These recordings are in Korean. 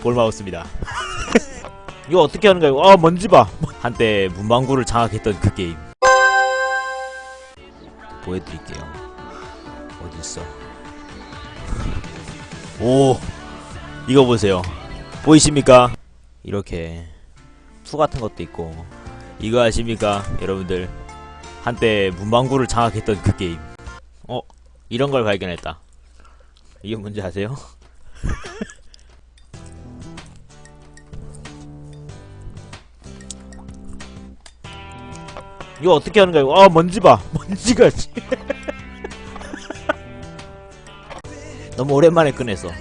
볼마우스입니다. 이거 어떻게 하는 거야? 아 먼지 봐. 한때 문방구를 장악했던 그 게임. 보여드릴게요. 어디 있어? 오, 이거 보세요. 보이십니까? 이렇게 투 같은 것도 있고 이거 아십니까, 여러분들? 한때 문방구를 장악했던 그 게임. 어, 이런 걸 발견했다. 이게 뭔지 아세요? 이거 어떻게 하는 거야? 아 먼지 봐. 먼지가 씨. 너무 오랜만에 꺼냈어.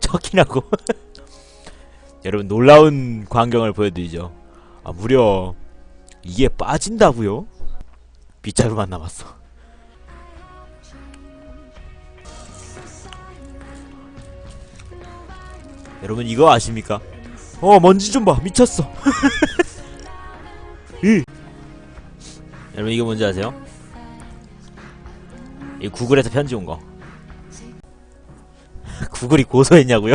척이라고. 여러분 놀라운 광경을 보여드리죠. 아 무려 이게 빠진다고요? 빗자루만 남았어. 여러분 이거 아십니까? 어 먼지 좀 봐 미쳤어. 이. 여러분 이거 뭔지 아세요? 이 구글에서 편지 온 거. 구글이 고소했냐고요?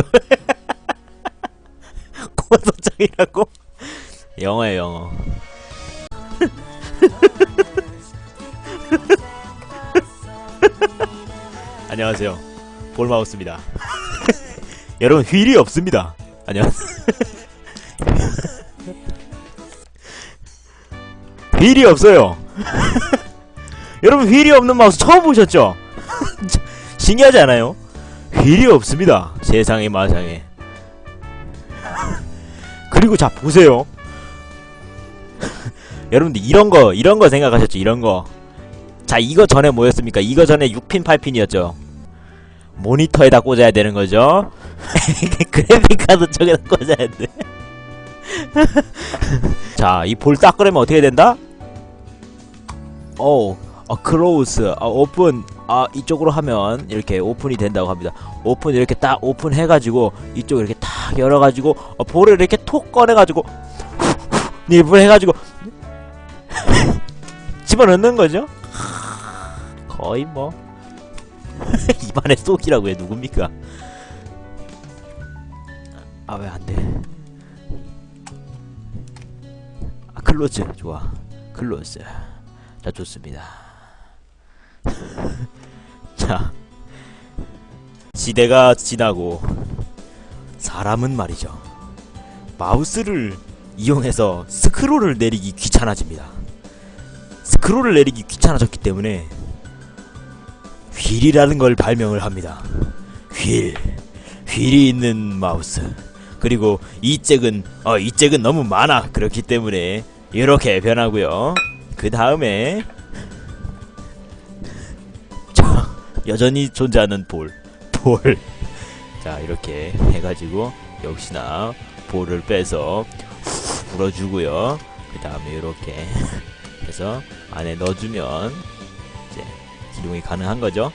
고소장이라고? 영어예요 영어. 안녕하세요. 볼마우스입니다. 여러분 휠이 없습니다. 안녕 휠이 없어요. 여러분 휠이 없는 마우스 처음 보셨죠? 신기하지 않아요? 휠이 없습니다. 세상에 마상에. 그리고 자 보세요. 여러분들 이런 거 이런 거 생각하셨죠? 이런 거. 자 이거 전에 뭐였습니까? 이거 전에 6핀 8핀이었죠. 모니터에다 꽂아야 되는 거죠. 그래픽 카드 쪽에다 꽂아야 돼. 자, 이 볼딱 그러면 어떻게 된다? 오, 어, 클로즈, 아, 오픈, 아, 이쪽으로 하면 이렇게 오픈이 된다고 합니다. 오픈 이렇게 딱 오픈해가지고 이쪽 이렇게 딱 열어가지고 어, 볼을 이렇게 톡 꺼내가지고 일분 해가지고 집어넣는 거죠. 거의 뭐 입안에 쏙이라고 해 누굽니까? 아 왜 안 돼? 아 클로즈 좋아 클로즈 자 좋습니다. 자 시대가 지나고 사람은 말이죠. 마우스를 이용해서 스크롤을 내리기 귀찮아집니다. 스크롤을 내리기 귀찮아졌기 때문에 휠이라는 걸 발명을 합니다. 휠 휠이 있는 마우스. 그리고 이 잭은 어 이 잭은 너무 많아. 그렇기 때문에 이렇게 변하고요. 그 다음에 자 여전히 존재하는 볼, 볼. 자 이렇게 해가지고 역시나 볼을 빼서 후 불어주고요. 그 다음에 이렇게 해서 안에 넣어주면 이제 기동이 가능한 거죠.